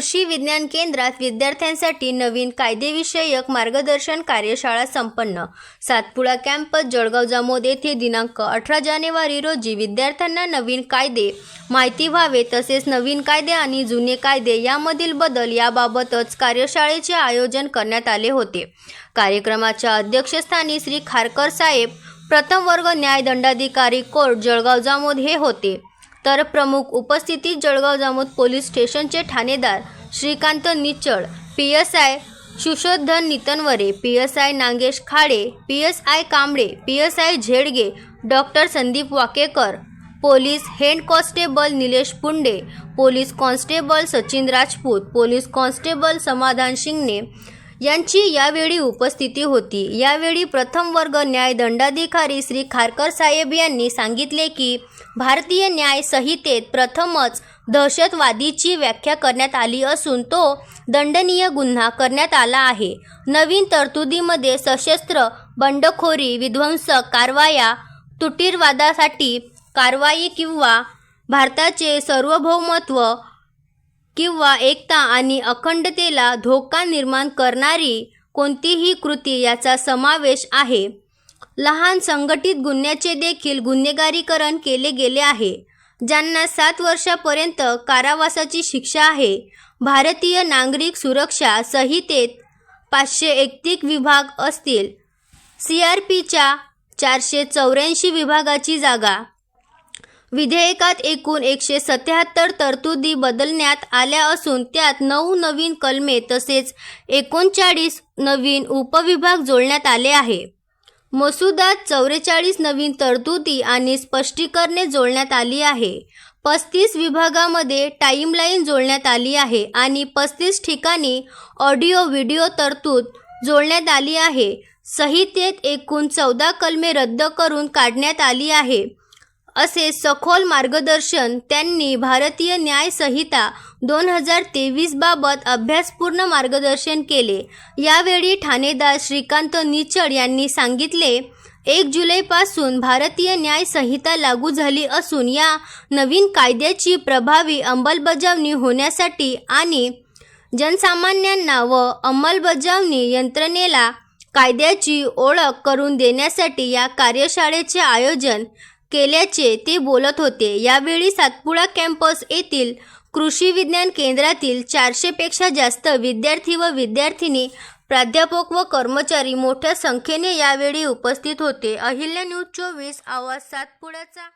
कृषी विज्ञान केंद्रात विद्यार्थ्यांसाठी नवीन कायदेविषयक मार्गदर्शन कार्यशाळा संपन्न. सातपुडा कॅम्पस जळगाव जामोद येथे दिनांक अठरा जानेवारी रोजी विद्यार्थ्यांना नवीन कायदे. माहिती व्हावे तसेच नवीन कायदे आणि जुने कायदे यामधील बदल याबाबतच कार्यशाळेचे आयोजन करण्यात आले होते. कार्यक्रमाच्या अध्यक्षस्थानी श्री खारकर साहेब प्रथम वर्ग न्याय दंडाधिकारी कोर्ट जळगाव जामोद हे होते. तर प्रमुख उपस्थितीत जळगाव जामोद पोलीस स्टेशनचे ठाणेदार Shrikant Nichal P S I Sushodhan Nitnaware P S I Nagesh Khade P S I Kamble P S I Zedge doctor Sandeep Wakekar police head constable Nilesh Punde police constable Sachin Rajput police constable Samadhan Shingane यांची यावेळी उपस्थिती होती. यावेळी प्रथम वर्ग न्याय दंडाधिकारी श्री खारकर साहेब यांनी सांगितले की भारतीय न्याय संहितेत प्रथमच दहशतवादीची व्याख्या करण्यात आली असून तो दंडनीय गुन्हा करण्यात आला आहे. नवीन तरतुदीमध्ये सशस्त्र बंडखोरी विध्वंसक कारवाया तुटीरवादासाठी कारवाई किंवा भारताचे सार्वभौमत्व किंवा एकता आणि अखंडतेला धोका निर्माण करणारी कोणतीही कृती याचा समावेश आहे. लहान संघटित गुन्ह्याचे देखील गुन्हेगारीकरण केले गेले आहे ज्यांना सात वर्षापर्यंत कारावासाची शिक्षा आहे. भारतीय नागरिक सुरक्षा संहितेत पाचशे एकतीस विभाग असतील. सी आर पीच्या चारशे चौऱ्याऐंशी विभागाची जागा विधेयकात एकूण एकशे सत्याहत्तर तरतुदी बदलण्यात आल्या असून त्यात नऊ नवीन कलमे तसेच एकोणचाळीस नवीन उपविभाग जोडण्यात आले आहे. मसुदात चौवेचाळीस नवीन तरतुदी आणि स्पष्टीकरणे जोडण्यात आली आहे. पस्तीस विभागामध्ये टाईमलाईन जोडण्यात आली आहे आणि पस्तीस ठिकाणी ऑडिओ व्हिडिओ तरतूद जोडण्यात आली आहे. संहितेत एकूण चौदा कलमे रद्द करून काढण्यात आली आहे. असे सखोल मार्गदर्शन त्यांनी भारतीय न्याय संहिता दोन हजार तेवीस बाबत अभ्यासपूर्ण मार्गदर्शन केले. यावेळी ठाणेदार श्रीकांत निचड यांनी सांगितले एक जुलैपासून भारतीय न्याय संहिता लागू झाली असून या नवीन कायद्याची प्रभावी अंमलबजावणी होण्यासाठी आणि जनसामान्यांना व अंमलबजावणी यंत्रणेला कायद्याची ओळख करून देण्यासाठी या कार्यशाळेचे आयोजन केल्याचे ते बोलत होते. यावेळी सातपुडा कॅम्पस येथील कृषी विज्ञान केंद्रातील चारशेपेक्षा जास्त विद्यार्थी व विद्यार्थिनी प्राध्यापक व कर्मचारी मोठ्या संख्येने यावेळी उपस्थित होते. अहिल्या न्यूज चोवीस आवाज सातपुड्याचा